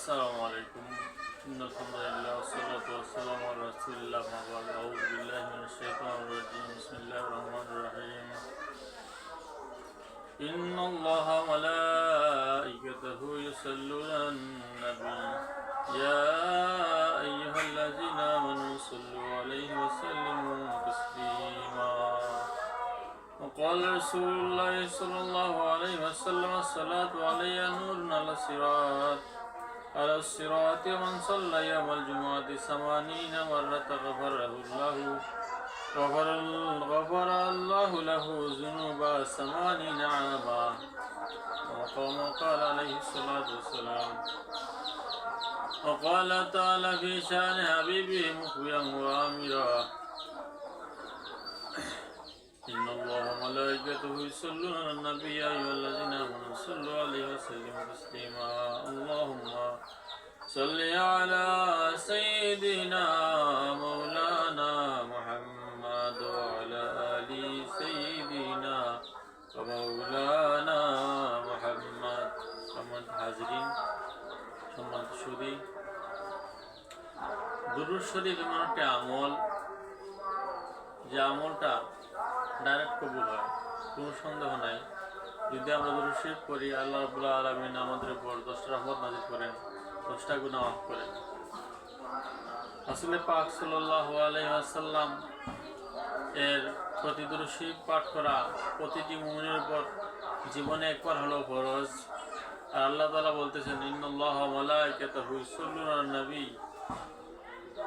السلام عليكم. إن الحمد لله والصلاة والسلام على رسول الله ما بعد. أعوذ بالله من الشيطان الرجيم. بسم الله الرحمن الرحيم. إن الله ملائكته يصلون على النبي. يا أيها الذين آمنوا صلوا عليه وسلموا تسليما. وقال رسول الله صلى الله عليه وسلم الصلاة علي نور على الصراط. على الصراط من صلى يوم الجمعة ثمانين مرة غفره الله. غفر, غفر الله له ذنوب ثمانين عاما. وقام قال عليه الصلاة والسلام. وقال تعالى في شأن حبيبه مخبرا وآمرا إن الله وملائكته يصلون على النبي يا أيها الذين آمنوا صلوا عليه وسلموا تسليما اللهم صل على سيدنا مولانا محمد وعلى آل سيدنا ومولانا محمد সম্মানিত হাজিরিন সম্মানিত সুদী দুরুদ শরীফ এমন একটা আমল যে আমলটা ডাইরেক্ট কবুল হয়, কোনো সন্দেহ নাই। যদি আমরা দুরুদ শরীফ করি, আল্লাহ রাবুল্লাহ আলমিন আমাদের উপর দশটা রহমত নাজির করেন দশটা গুণা মাফ করেন। আসলে পাক সাল্লাহ আলহাসাল্লাম এর প্রতি দুরুদ শরীফ পাঠ করা প্রতিটি মুমিনের উপর জীবনে একবার হলো ফরজ। আর আল্লাহ তালা বলতেছেন ইন্নআল্লাহ ইউসাল্লুনা আলান নবী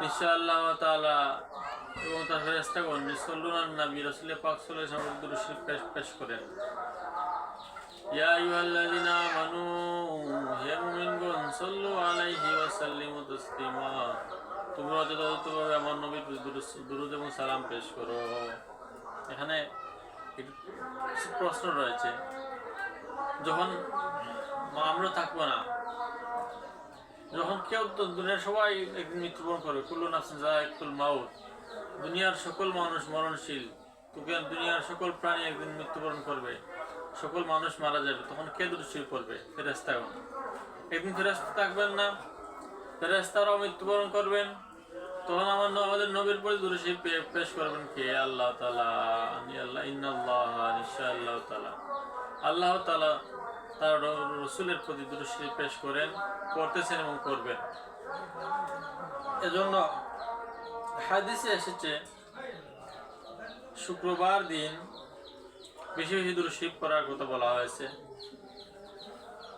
নিশ্চয় আল্লাহ তাআলা এবং তার ফেরেশতাগণ ইউসাল্লুনা আলান নবী রাসূল পাক সাল্লাল্লাহু আলাইহি ওয়াসাল্লাম দুরূদ শরীফ পেশ পেশ করেন। ইয়া আইয়ুহাল্লাযীনা আমানু, হে মুমিনগণ, সাল্লু আলাইহি ওয়া সাল্লিমু তাসলিমা। তোমরা যথাযথভাবে আমার নবীর দুরূদ- এবং সালাম পেশ করো। এখানে প্রশ্ন রয়েছে। যখন আমরা থাকব না, যখন কেউ তো দুনিয়ার সবাই একদিন মৃত্যুবরণ করবে। কুল্লু নাফসিন জায়কুল মাউত। দুনিয়ার সকল মানুষ মরণশীল। তোকে দুনিয়ার সকল প্রাণী একদিন মৃত্যুবরণ করবে। সকল মানুষ মারা যাবে। তখন কে দৃষ্টি করবে ফেরেস্তাগণ একদিন ফেরেস্তা থাকবেন না। ফেরেস্তারাও মৃত্যুবরণ করবেন। তখন আমার আমাদের নবীর পরে দৃষ্টি পেশ করবেন কে? আল্লাহ তালা আল্লাহ। ইন্নাল্লাহ আল্লাহ তালা আল্লাহ তালা তার রসুলের প্রতি দৃষ্টি পেশ করেন করতেছেন এবং করবেন এজন্য হাদিসে এসেছে, শুক্রবার দিন বেশি বেশি দূরশিব করার কথা বলা হয়েছে।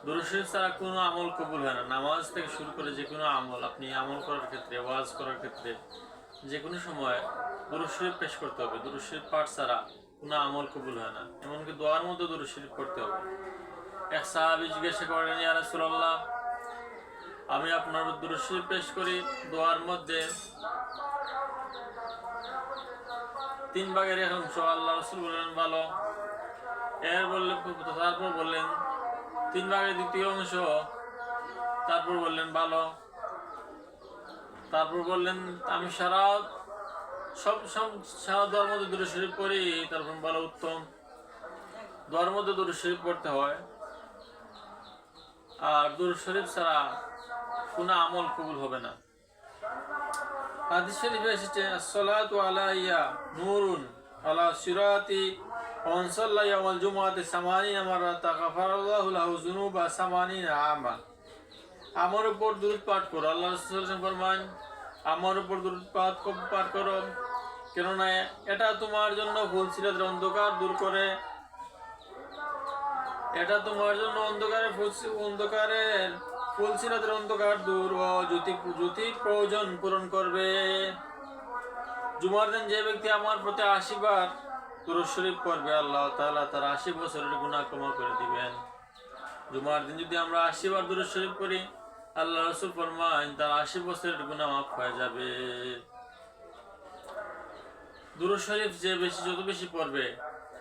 দূরশিব ছাড়া কোনো আমল কবুল হয় না। নামাজ থেকে শুরু করে যে কোনো আমল, আপনি আমল করার ক্ষেত্রে, ওয়াজ করার ক্ষেত্রে, যে কোনো সময় দূরশিব পেশ করতে হবে। দূরশিব পাঠ ছাড়া কোনো আমল কবুল হয় না। এমনকি দোয়ার মধ্যে দূরশিব করতে হবে। এক সাহাবি জিজ্ঞাসা করেন ইয়া রাসূলুল্লাহ আমি আপনার দূরশিব পেশ করি দোয়ার মধ্যে। তিন ভাগের এক অংশ আল্লাহ রসুল বললেন ভালো। এর বললেন তারপর বললেন, তিন ভাগের দ্বিতীয় অংশ। তারপর বললেন, ভালো। তারপর বললেন, আমি সারা সব সারা দোয়ার মধ্যে দূরে শরীফ পড়ি। তারপর ভালো, উত্তম। দোয়ার মধ্যে দূরে শরীফ পড়তে হয়। আর দূর শরীফ ছাড়া কোনো আমল কবুল হবে না। হাদিস শরীফে এসেছে আলাইয়া আলা সিরাতি ওয়ান লাহু যুনুবা সামানিনা আমা আমার উপর দরুদ পাঠ করো। আল্লাহ রাসূল ফরমান আমার উপর পাঠ পাঠ করো। কেননা এটা তোমার জন্য ভুল সিরাতের অন্ধকার দূর করে। এটা তোমার জন্য অন্ধকারের ফুল- অন্ধকারের ফুলসিরাতের অন্ধকার, দূর ও জ্যোতি প্রয়োজন পূরণ করবে। জুমার দিন যে ব্যক্তি আমার প্রতি আশীর্বাদ দুরূদ শরীফ পড়বে, আল্লাহ তাআলা তার আশি বছরের গুনাহ ক্ষমা করে দিবেন। জুমার দিন যদি আমরা আশীর্বাদ দুরূদ শরীফ করি আল্লাহ রসুল ফরমান তার আশি বছরের গুনাহ মাফ হয়ে যাবে। দুরূদ শরীফ যে বেশি, যত বেশি পড়বে,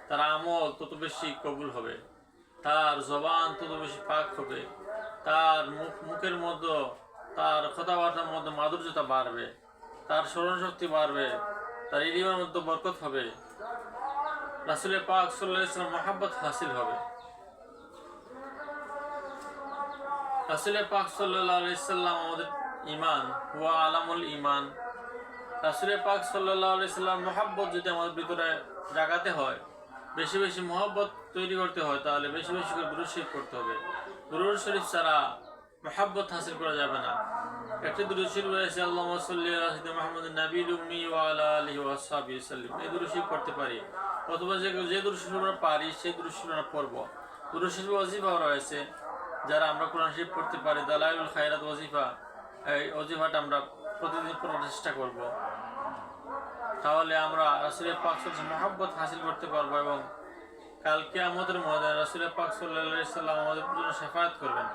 তার আমল তত বেশি কবুল হবে। তার জবান তত বেশি পাক হবে। তার মুখ, মুখের মধ্যে, তার কথাবার্তার মধ্যে মাধুর্যতা বাড়বে, তার স্মরণ শক্তি বাড়বে, তার ইলিমের মধ্যে বরকত হবে। রাসুলের পাক সাল্লাহ ইসলাম মাহাব্বত হাসিল হবে। রাসুল পাক সাল্লাহ সাল্লাম আমাদের ইমান হুয়া আলামুল ইমান রাসুল পাক সাল্লাহ সাল্লাম মোহাব্বত যদি আমাদের ভিতরে জাগাতে হয়, বেশি বেশি মোহাব্বত তৈরি করতে হয়, তাহলে বেশি বেশি করে দুরুদ শরীফ করতে হবে। দুরুদ শরীফ ছাড়া মোহাব্বত হাসিল করা যাবে না। একটি দুরুদ শরীফ রয়েছে আল্লাহ সাল্লি মুহাম্মাদিন নাবিয়্যিল উম্মি ওয়া আলা আলিহি ওয়া আসহাবিহি সাল্লাম এই দুরুদ শরীফ পড়তে পারি। অথবা যে যে দুরুদ শরীফ আমরা পারি, সেই দুরুদ শরীফ আমরা পড়ব। দুরুদ শরীফ ওয়াজিফাও রয়েছে, যারা আমরা কোরআন শরীফ পড়তে পারি। দালাইলুল খায়রাত ওয়াজিফা, এই ওয়াজিফাটা আমরা প্রতিদিন পড়ার চেষ্টা করব। তাহলে আমরা পাক সাল্লাম মহাব্বত হাসিল করতে পারব এবং কালকে আমাদের ময়দানে রাসুলের পাক সাল্লাহ সাল্লাম আমাদের জন্য শেফায়াত করবেন।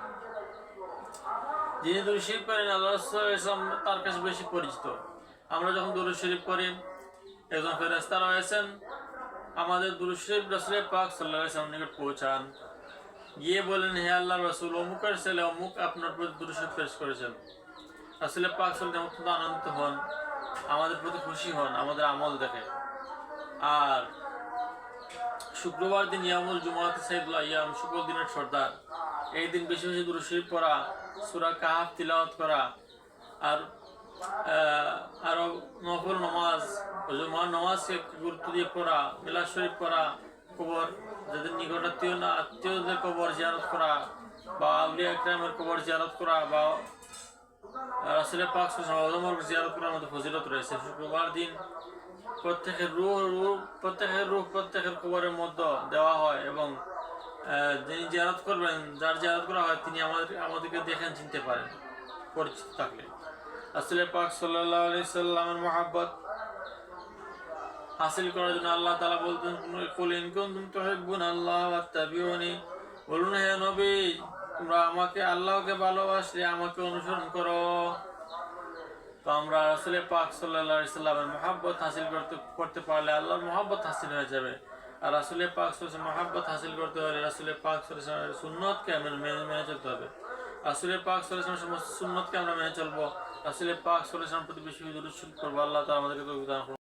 যিনি দুরু শরীফ করেন আল্লাহ ইসলাম তার কাছে বেশি পরিচিত। আমরা যখন দুরু শরীফ করি একজন ফেরেস্তা রয়েছেন, আমাদের দুরু শরীফ রাসুলের পাক সাল্লাহ নিকট পৌঁছান। গিয়ে বলেন হে আল্লাহ রসুল অমুকের ছেলে অমুক আপনার প্রতি দুরু শরীফ পেশ করেছেন। রাসুলের পাক সাল্লাম অত্যন্ত আনন্দিত হন, আমাদের প্রতি খুশি হন, আমাদের আমল দেখে আর শুক্রবার দিন ইয়ামুল জুমাত সাইদুল্লাহ ইয়াম শুক্র দিনের সর্দার। এই দিন বেশি বেশি দুরু শরীফ পড়া সুরা কাহাফ তিলাওয়াত করা আর আহ, আরও নফল নমাজ জুমার নমাজকে গুরুত্ব দিয়ে পড়া মিলাদ শরীফ পড়া কবর যাদের নিকট আত্মীয় না আত্মীয়দের কবর জিয়ারত করা বা আউলিয়া ইকরামের কবর জিয়ারত করা বা রাসুলের পাক সাল্লাল্লাহু জিয়ারত করার মধ্যে ফজিলত রয়েছে। শুক্রবার দিন প্রত্যেকের রূহ রূহ, প্রত্যেকের রূহ, প্রত্যেকের কবরের মধ্যে দেওয়া হয় এবং যিনি জিয়ারত করবেন, যার জিয়ারত করা হয়, তিনি আমাদের, আমাদেরকে দেখেন চিনতে পারেন, পরিচিত থাকলে। আসলে পাক সাল্লাহ আলি সাল্লামের মহাব্বত হাসিল করার জন্য আল্লাহ তালা বলতেন কুল ইন কুনতুম তুহিব্বুন আল্লাহ ওয়াত্তাবিউনি বলুন, হে নবী, তোমরা আমাকে, আল্লাহকে ভালোবাসলে আমাকে অনুসরণ করো। তো আমরা আসলে পাক সাল্লাহ ইসলামের মহাব্বত হাসিল করতে করতে পারলে আল্লাহর মহাব্বত হাসিল হয়ে যাবে। আর আসলে পাক সাল্লাম মহাব্বত হাসিল করতে হলে আসলে পাক সাল্লামের সুন্নতকে আমরা মেনে মেনে চলতে হবে। আসলে পাক সাল্লামের সমস্ত সুন্নতকে আমরা মেনে চলবো। আসলে পাক সাল্লামের প্রতি বেশি দূর করব আল্লাহ তাআলা আমাদেরকে।